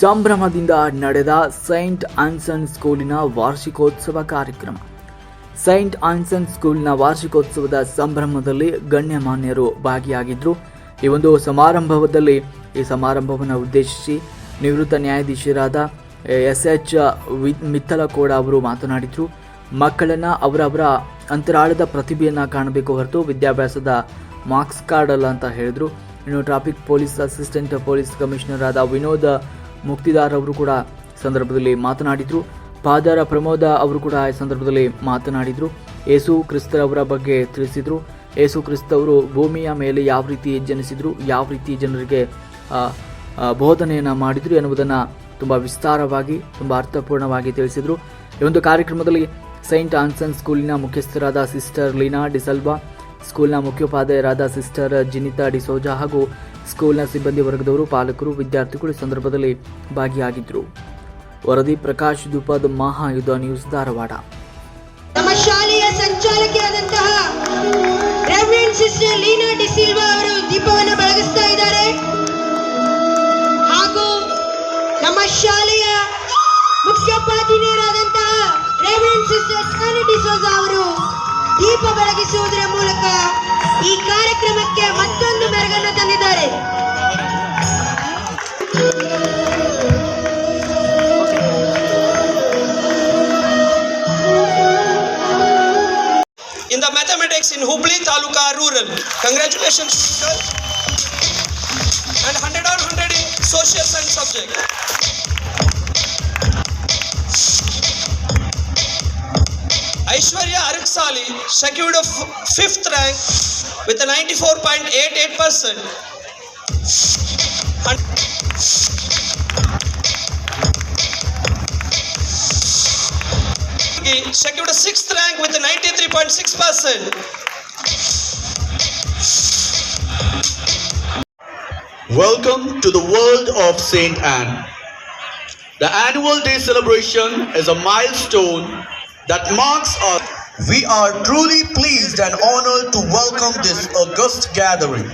ಸಂಭ್ರಮದಿಂದ ನಡೆದ ಸೈಂಟ್ ಆನ್ಸನ್ ಸ್ಕೂಲಿನ ವಾರ್ಷಿಕೋತ್ಸವ ಕಾರ್ಯಕ್ರಮ. ಸೈಂಟ್ ಆನ್ಸನ್ ಸ್ಕೂಲ್ನ ವಾರ್ಷಿಕೋತ್ಸವದ ಸಂಭ್ರಮದಲ್ಲಿ ಗಣ್ಯಮಾನ್ಯರು ಭಾಗಿಯಾಗಿದ್ದರು ಈ ಒಂದು ಸಮಾರಂಭದಲ್ಲಿ, ಈ ಸಮಾರಂಭವನ್ನು ಉದ್ದೇಶಿಸಿ ನಿವೃತ್ತ ನ್ಯಾಯಾಧೀಶರಾದ ಎಸ್ ಎಚ್ ಮಿತ್ತಲಕೋಡ ಅವರು ಮಾತನಾಡಿದರು. ಮಕ್ಕಳನ್ನು ಅವರವರ ಅಂತರಾಳದ ಪ್ರತಿಭೆಯನ್ನು ಕಾಣಬೇಕು ಹೊರತು ವಿದ್ಯಾಭ್ಯಾಸದ ಮಾರ್ಕ್ಸ್ ಕಾರ್ಡ್ ಅಲ್ಲ ಅಂತ ಹೇಳಿದರು. ಇನ್ನು traffic police assistant police commissioner ಆದ ವಿನೋದ್ ಮುಕ್ತಿದಾರ್ ಅವರು ಕೂಡ ಸಂದರ್ಭದಲ್ಲಿ ಮಾತನಾಡಿದರು. ಪಾದರ ಪ್ರಮೋದ ಅವರು ಕೂಡ ಈ ಸಂದರ್ಭದಲ್ಲಿ ಮಾತನಾಡಿದರು. ಯೇಸು ಕ್ರಿಸ್ತರವರ ಬಗ್ಗೆ ತಿಳಿಸಿದರು. ಯೇಸು ಕ್ರಿಸ್ತವರು ಭೂಮಿಯ ಮೇಲೆ ಯಾವ ರೀತಿ ಜನಿಸಿದರು, ಯಾವ ರೀತಿ ಜನರಿಗೆ ಬೋಧನೆಯನ್ನು ಮಾಡಿದರು ಎನ್ನುವುದನ್ನು ತುಂಬ ವಿಸ್ತಾರವಾಗಿ, ತುಂಬ ಅರ್ಥಪೂರ್ಣವಾಗಿ ತಿಳಿಸಿದರು. ಈ ಒಂದು ಕಾರ್ಯಕ್ರಮದಲ್ಲಿ ಸೈಂಟ್ ಆನ್ಸನ್ ಸ್ಕೂಲಿನ ಮುಖ್ಯಸ್ಥರಾದ ಸಿಸ್ಟರ್ ಲೀನಾ ಡಿಸಲ್ವಾ, ಸ್ಕೂಲ್ನ ಮುಖ್ಯೋಪಾಧ್ಯಾಯರಾದ ಸಿಸ್ಟರ್ ಜಿನಿತಾ ಡಿಸೋಜಾ ಹಾಗೂ ಸ್ಕೂಲ್ನ ಸಿಬ್ಬಂದಿ ವರ್ಗದವರು, ಪಾಲಕರು, ವಿದ್ಯಾರ್ಥಿಗಳು ಈ ಸಂದರ್ಭದಲ್ಲಿ ಭಾಗಿಯಾಗಿದ್ದರು ವರದಿ ಪ್ರಕಾಶ್ ದುಪದ್ ಮಹಾಯುಧ ನ್ಯೂಸ್ ಧಾರವಾಡ. ನಮ್ಮ ಶಾಲೆಯ ಸಂಚಾಲಕಿಯಾದಂತಹ ರೆವರೆಂಡ್ ಸಿಸ್ಟರ್ ಲೀನಾ ಡಿಸಿಲ್ವಾ ಅವರು ದೀಪವನ್ನು ಬೆಳಗಿಸ್ತಾ ಇದ್ದಾರೆ. ಹಾಗೂ ನಮ್ಮ ಶಾಲೆಯ ಮುಖ್ಯೋಪಾಧ್ಯಾಯರಾದಂತಹ ರೆವರೆಂಡ್ ಸಿಸ್ಟರ್ ಸ್ಕಾನಿ ಡಿಸೋಜಾ ಅವರು ದೀಪ ಬೆಳಗಿಸುವುದರ ಮೂಲಕ ಈ ಕಾರ್ಯಕ್ರಮಕ್ಕೆ ಮತ್ತೊಂದು ಮೆರಗನ್ನು ತಂದಿದ್ದಾರೆ. In the mathematics in Hubli taluka rural congratulation hundred on hundred in social science subject Aishwarya Araksali secured fifth rank with a 94.88 percent. secured a sixth rank with a 93.6 percent. Welcome to the world of Saint Anne. The annual day celebration is a milestone that marks our. We are truly pleased and honored to welcome this august gathering.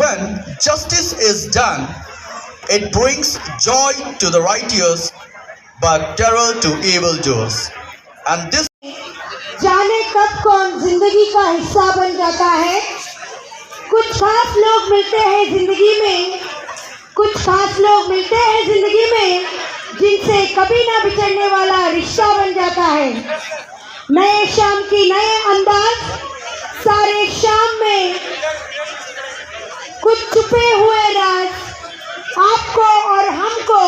When justice is done, it brings joy to the righteous but terror to evildoers. And this जाने कब कौन जिंदगी का हिस्सा बन जाता है कुछ खास लोग मिलते हैं जिंदगी में कुछ खास लोग मिलते हैं जिंदगी में जिनसे कभी ना बिछड़ने वाला रिश्ता बन जाता है नए शाम की नए अंदाज सारे शाम में कुछ छुपे हुए राज आपको और हमको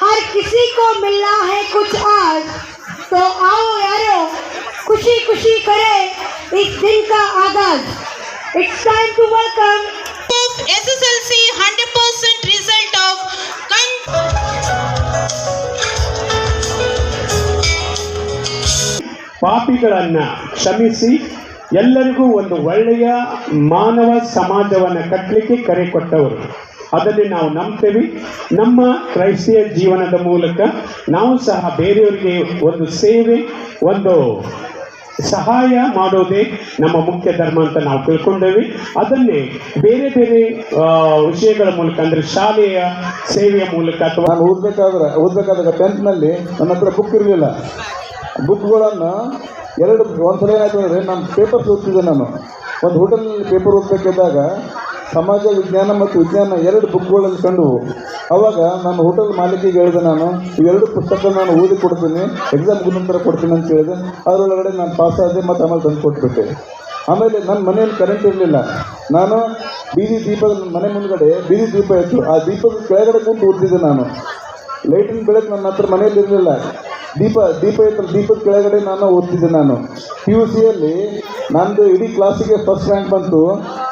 हर किसी को मिलना है कुछ आज तो आओ यारो खुशी खुशी करें इस दिन का आगाज it's time to welcome SSLC 100% result of con- ಪಾಪಿಗಳನ್ನ ಕ್ಷಮಿಸಿ ಎಲ್ಲರಿಗೂ ಒಂದು ಒಳ್ಳೆಯ ಮಾನವ ಸಮಾಜವನ್ನು ಕಟ್ಟಲಿಕ್ಕೆ ಕರೆ ಕೊಟ್ಟವರು. ಅದನ್ನೇ ನಾವು ನಂಬ್ತೇವೆ. ನಮ್ಮ ಕ್ರೈಸ್ತಿಯ ಜೀವನದ ಮೂಲಕ ನಾವು ಸಹ ಬೇರೆಯವರಿಗೆ ಒಂದು ಸೇವೆ, ಒಂದು ಸಹಾಯ ಮಾಡೋದೇ ನಮ್ಮ ಮುಖ್ಯ ಧರ್ಮ ಅಂತ ನಾವು ತಿಳ್ಕೊಂಡೇವೆ. ಅದನ್ನೇ ಬೇರೆ ಬೇರೆ ವಿಷಯಗಳ ಮೂಲಕ ಅಂದರೆ ಶಾಲೆಯ ಸೇವೆಯ ಮೂಲಕ ಅಥವಾ ನಾನು ಓದಬೇಕಾದ್ರೆ, ಓದಬೇಕಾದಾಗ ಟೆಂತ್ನಲ್ಲಿ ನನ್ನ ಹತ್ರ ಬುಕ್ ಇರಲಿಲ್ಲ. ಬುಕ್ಗಳನ್ನು ಎರಡು ಒಂದ್ಸಲ ಏನಾಯ್ತು ಅಂದರೆ ನಾನು ಪೇಪರ್ಸ್ ಓದ್ತಿದ್ದೆ ನಾನು. ಒಂದು ಹೋಟೆಲ್ನಲ್ಲಿ ಪೇಪರ್ ಓದಬೇಕಿದ್ದಾಗ ಸಮಾಜ ವಿಜ್ಞಾನ ಮತ್ತು ವಿಜ್ಞಾನ ಎರಡು ಬುಕ್ಗಳಲ್ಲಿ ಕಂಡುವು. ಅವಾಗ ನಾನು ಹೋಟೆಲ್ ಮಾಲೀಕಿಗೆ ಹೇಳಿದೆ ನಾನು ಇವೆರಡು ಪುಸ್ತಕ ನಾನು ಓದಿ ಕೊಡ್ತೀನಿ ಎಕ್ಸಾಮ್ ಗುಣಂತರ ಕೊಡ್ತೀನಿ ಅಂತ ಹೇಳಿದೆ. ಅದರೊಳಗಡೆ ನಾನು ಪಾಸ್ ಆದೆ ಮತ್ತು ಆಮೇಲೆ ತಂದು ಕೊಟ್ಬಿಟ್ಟೆ. ಆಮೇಲೆ ನನ್ನ ಮನೆಯಲ್ಲಿ ಕರೆಂಟ್ ಇರಲಿಲ್ಲ. ನಾನು ಬೀದಿ ದೀಪದ ಮನೆ ಮುಂದ್ಗಡೆ ಬೀದಿ ದೀಪ ಇತ್ತು. ಆ ದೀಪದ ಕೆಳಗಡೆ ಕೂತು ಓದ್ತಿದ್ದೆ ನಾನು. ಲೈಟಿನ ಬೆಳಕು ನನ್ನ ಹತ್ರ ಮನೆಯಲ್ಲಿ ಇರಲಿಲ್ಲ. ದೀಪ ದೀಪ ಇತ್ತು ದೀಪದ ಕೆಳಗಡೆ ನಾನು ಓದ್ತಿದ್ದೆ ನಾನು. ಪಿ ಯು ಸಿಯಲ್ಲಿ ನಂದು ಇಡೀ ಕ್ಲಾಸಿಗೆ ಫಸ್ಟ್ ರ್ಯಾಂಕ್ ಬಂತು.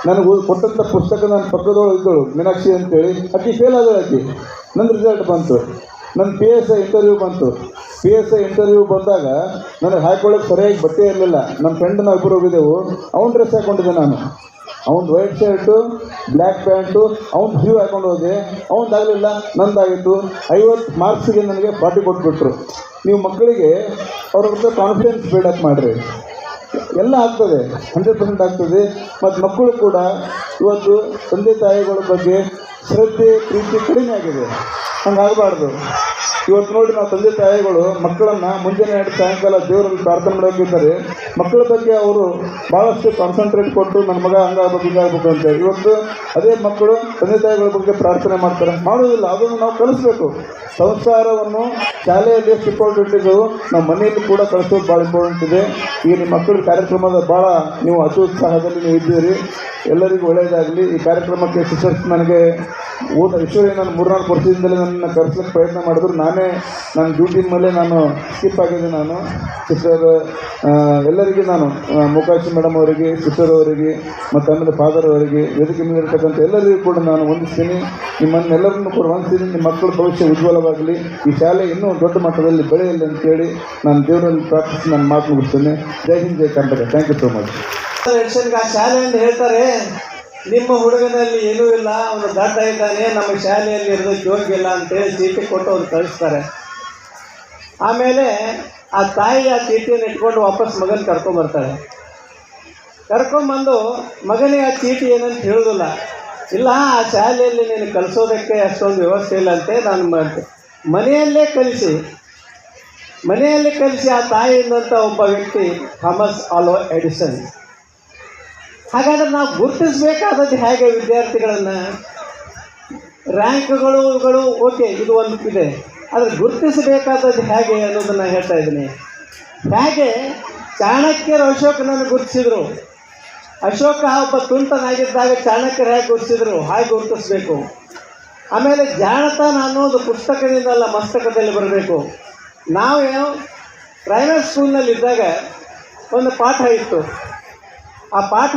ನನಗೆ ಕೊಟ್ಟಂಥ ಪುಸ್ತಕ ನನ್ನ ಪಕ್ಕದೊಳಗೆ ಇದ್ದಳು, ಮೀನಾಕ್ಷಿ ಅಂತೇಳಿ. ಆಕೆ ಫೇಲ್ ಆದಳು ಆಕೆ ನನ್ನ ರಿಸಲ್ಟ್ ಬಂತು. ನನ್ನ ಪಿ ಎಸ್ ಐ ಇಂಟರ್ವ್ಯೂ ಬಂತು. ಪಿ ಎಸ್ ಐ ಇಂಟರ್ವ್ಯೂ ಬಂದಾಗ ನನಗೆ ಹಾಕೊಳ್ಳೋಕೆ ಸರಿಯಾಗಿ ಬಟ್ಟೆ ಇರಲಿಲ್ಲ. ನಮ್ಮ ಫ್ರೆಂಡ್ ನಾವು ಹೋಗಿದ್ದೆವು. ಅವ್ನ ಡ್ರೆಸ್ ಹಾಕ್ಕೊಂಡಿದ್ದೆ ನಾನು. ಅವ್ನು ವೈಟ್ ಶರ್ಟು ಬ್ಲ್ಯಾಕ್ ಪ್ಯಾಂಟು ಅವ್ನು ಬ್ಲೂ ಹಾಕೊಂಡು ಹೋದೆ. ಅವನದಾಗಲಿಲ್ಲ ನಂದಾಗಿತ್ತು. ಐವತ್ತು ಮಾರ್ಕ್ಸಿಗೆ ನನಗೆ ಫಾರ್ಟಿ ಕೊಟ್ಬಿಟ್ರು. ನೀವು ಮಕ್ಕಳಿಗೆ ಅವ್ರ ಹತ್ರ ಕಾನ್ಫಿಡೆನ್ಸ್ ಬಿಲ್ಡಪ್ ಮಾಡಿರಿ. ಎಲ್ಲ ಆಗ್ತದೆ ಹಂಡ್ರೆಡ್ ಪರ್ಸೆಂಟ್ ಆಗ್ತದೆ. ಮತ್ತು ಮಕ್ಕಳು ಕೂಡ ಇವತ್ತು ತಂದೆ ತಾಯಿಗಳ ಬಗ್ಗೆ ಶ್ರದ್ಧೆ, ಪ್ರೀತಿ ಕಡಿಮೆ ಆಗಿದೆ. ಹಂಗಾಗಬಾರ್ದು. ಇವತ್ತು ನೋಡಿ ನಾವು ತಂದೆ ತಾಯಿಗಳು ಮಕ್ಕಳನ್ನು ಮುಂಜಾನೆ ಎರಡು ಸಾಯಂಕಾಲ ದೇವರಲ್ಲಿ ಪ್ರಾರ್ಥನೆ ಮಾಡೋಕಿದ್ದಾರೆ ಮಕ್ಕಳ ಬಗ್ಗೆ ಅವರು ಭಾಳಷ್ಟು ಕಾನ್ಸಂಟ್ರೇಟ್ ಕೊಟ್ಟು ನನ್ನ ಮಗ ಹಂಗಾಗಬೇಕು, ಹಿಂಗಾಗಬೇಕು ಅಂತ ಇವತ್ತು ಅದೇ ಮಕ್ಕಳು ತಂದೆ ತಾಯಿಗಳ ಬಗ್ಗೆ ಪ್ರಾರ್ಥನೆ ಮಾಡ್ತಾರೆ. ಮಾಡೋದಿಲ್ಲ ಅದನ್ನು ನಾವು ಕಲಿಸ್ಬೇಕು. ಸಂಸಾರವನ್ನು ಶಾಲೆಯಲ್ಲಿ ಎಷ್ಟು ನಮ್ಮ ಮನೆಯಲ್ಲಿ ಕೂಡ ಕಲಿಸೋದು ಭಾಳ ಇಂಪಾರ್ಟೆಂಟ್ ಇದೆ. ಈ ನಿಮ್ಮ ಮಕ್ಕಳ ಕಾರ್ಯಕ್ರಮದ ಭಾಳ ನೀವು ಅತ್ಯುತ್ಸಾಹದಲ್ಲಿ ನೀವು ಇದ್ದೀರಿ. ಎಲ್ಲರಿಗೂ ಒಳ್ಳೆಯದಾಗಲಿ. ಈ ಕಾರ್ಯಕ್ರಮಕ್ಕೆ ಸಿಸ್ಟರ್ಸ್ ನನಗೆ ಊಟ ಈಶ್ವರಿ ನಾನು ಮೂರ್ನಾಲ್ಕು ವರ್ಷದಿಂದಲೇ ನನ್ನ ಕರೆಸ್ಲಿಕ್ಕೆ ಪ್ರಯತ್ನ ಮಾಡಿದ್ರು. ನಾನೇ ನನ್ನ ಡ್ಯೂಟಿ ಮೇಲೆ ನಾನು ಸ್ಕಿಪ್ ಆಗಿದೆ ನಾನು. ಸಿಸ್ಟರ್ ಎಲ್ಲರಿಗೂ ನಾನು ಮುಖಾಶಿ ಮೇಡಮ್ ಅವರಿಗೆ ಸಿಸ್ಟರ್ ಅವರಿಗೆ, ಮತ್ತು ಆಮೇಲೆ ಫಾದರ್ ಅವರಿಗೆ, ವೇದಿಕೆ ಮೇಲೆ ಇರ್ತಕ್ಕಂಥ ಎಲ್ಲರಿಗೂ ಕೂಡ ನಾನು ಹೊಂದಿಸ್ತೀನಿ ನಿಮ್ಮನ್ನೆಲ್ಲರನ್ನು ಕೂಡ ವಂದಿಸ್ತೀನಿ. ನಿಮ್ಮ ಮಕ್ಕಳ ಭವಿಷ್ಯ ಉಜ್ವಲವಾಗಲಿ. ಈ ಶಾಲೆ ಇನ್ನೂ ದೊಡ್ಡ ಮಟ್ಟದಲ್ಲಿ ಬೆಳೆಯಲಿ ಅಂತೇಳಿ ನಾನು ದೇವರಲ್ಲಿ ಪ್ರಾರ್ಥಿಸಿ ನನ್ನ ಮಾತು ಮುಗಿಸ್ತೇನೆ. ಜೈ ಹಿಂದ್, ಜೈ Karnataka. Thank you so much ಶಾಲೆ ಶಾಲೆಯಿಂದ ಹೇಳ್ತಾರೆ. ನಿಮ್ಮ ಹುಡುಗನಲ್ಲಿ ಏನೂ ಇಲ್ಲ, ಅವನು ದಾಟ ಇದ್ದಾನೆ, ನಮ್ಮ ಶಾಲೆಯಲ್ಲಿ ಇರೋದು ಯೋಗ್ಯ ಇಲ್ಲ ಅಂತೇಳಿ ಚೀಟಿ ಕೊಟ್ಟು ಅವ್ರು ಕಳಿಸ್ತಾರೆ. ಆಮೇಲೆ ಆ ತಾಯಿ ಆ ಚೀಟಿಯನ್ನು ಇಟ್ಕೊಂಡು ವಾಪಸ್ ಮಗನ ಕರ್ಕೊಂಬರ್ತಾಳೆ ಕರ್ಕೊಂಬಂದು ಮಗನಿಗೆ ಆ ಚೀಟಿ ಏನಂತ ಹೇಳೋದಿಲ್ಲ. ಇಲ್ಲ, ಆ ಶಾಲೆಯಲ್ಲಿ ನೀನು ಕಲಿಸೋದಕ್ಕೆ ಅಷ್ಟೊಂದು ವ್ಯವಸ್ಥೆ ಇಲ್ಲ ಅಂತ, ನಾನು ಮಾಡ್ತೆ ಮನೆಯಲ್ಲೇ ಕಲಿಸಿ ಮನೆಯಲ್ಲಿ ಕಲಿಸಿ ಆ ತಾಯಿಯಿಂದಂಥ ಒಬ್ಬ ವ್ಯಕ್ತಿ ಥಾಮಸ್ ಆಲೋ ಎಡಿಸನ್. ಹಾಗಾದ್ರೆ ನಾವು ಗುರುತಿಸಬೇಕಾದದ್ದು ಹೇಗೆ ವಿದ್ಯಾರ್ಥಿಗಳನ್ನು? ರ್ಯಾಂಕ್ಗಳುಗಳು ಓಕೆ, ಇದು ಒಂದು ಇದೆ. ಆದರೆ ಗುರುತಿಸಬೇಕಾದದ್ದು ಹೇಗೆ ಅನ್ನೋದನ್ನು ಹೇಳ್ತಾ ಇದ್ದೀನಿ. ಹೇಗೆ? ಚಾಣಕ್ಯರು ಅಶೋಕನನ್ನು ಗುರುತಿಸಿದ್ರು. ಅಶೋಕ ಒಬ್ಬ ತುಂಟನಾಗಿದ್ದಾಗ ಚಾಣಕ್ಯರು ಹೇಗೆ ಗುರುತಿಸಿದ್ರು? ಹಾಗೆ ಗುರುತಿಸಬೇಕು. ಆಮೇಲೆ ಜಾಣತನ ಅನ್ನೋದು ಪುಸ್ತಕದಿಂದಲ್ಲ ಮಸ್ತಕದಲ್ಲಿ ಬರಬೇಕು. ನಾವು ಏನು? ಸ್ಕೂಲ್ನಲ್ಲಿ ಸ್ಕೂಲ್ನಲ್ಲಿದ್ದಾಗ ಒಂದು ಪಾಠ ಇತ್ತು. ಆ ಪಾಠ